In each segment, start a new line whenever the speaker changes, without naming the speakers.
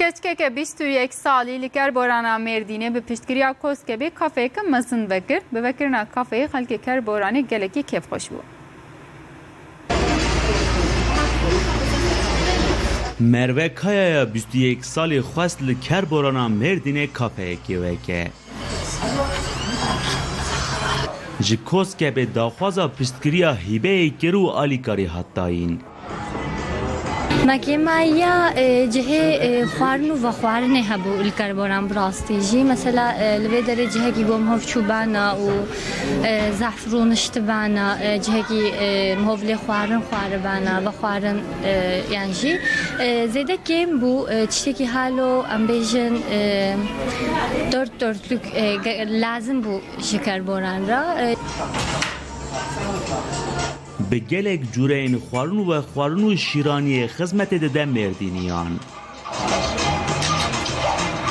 کچکێکە 21 ساڵی لەکار بۆرانە مێردینێ بە پشتگirیا کۆسکەبێ کافەیەکە مەزن بەکرد بەبەکردنا کافەیە خەلکی کار بۆرانی gelekî kêfxweş bû.
Merve Kaya'ya 21 salê xwest li Kerborana Mêrdînê kafeyekê weke. Ji Koskebê daxwaza piştgiriya hîbeyê kir û alîkarî Hattayîn.
مکیمایا جهه خوارن و خوارن هبو الکربوران براستی جی مثلا لبه داره جهه کی بوم هف چوبانا و زعفرون اشتبانا جهه کی مهولی خوارن خواربانا و خوارن yani جی زیده کم bu çiçeki halo ambejin dört dörtlük lazım bu şekerboran ra
Bi gelek cûreyên xwarin ve xwarin û şîraniyê xizmetê dide Mêrdîniyan.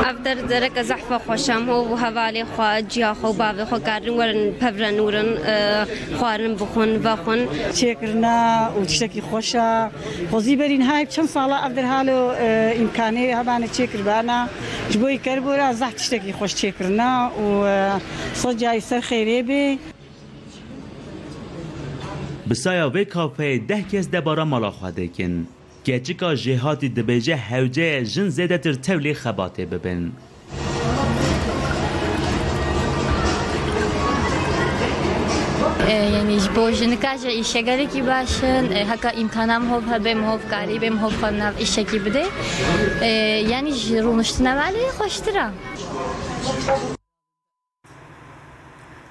اف در درک زحفه خوشم و هوالی خوا جیا خو باوی خو کارن ورن پبرن ورن خوارن بخون و خون.
چێکردنا و تشتێکی خۆشە خۆزی بەرین های چەند ساڵە ئەفدرهاال و ئیمکانێ هەبانە چێکردانە ji بۆی کەربۆرە زەح تشتێکی خۆش چێکردنا و سۆجای سەر خێرێ بێ
Bi saya vê kafeyê deh kes debara mala xwe dikin. Keçika jêhatî dibêje hewceyê jin zêdetir tevlê xebatê bibin.
یعنی بۆ ژنکاژە ئیشەگەرێکی باشن هەکە ئیمکانام هۆب هەبێ هۆفکاری بێم هۆب خۆناو ئیشێکی بدێ ینی ڕوونشتنەوەی خۆشترە.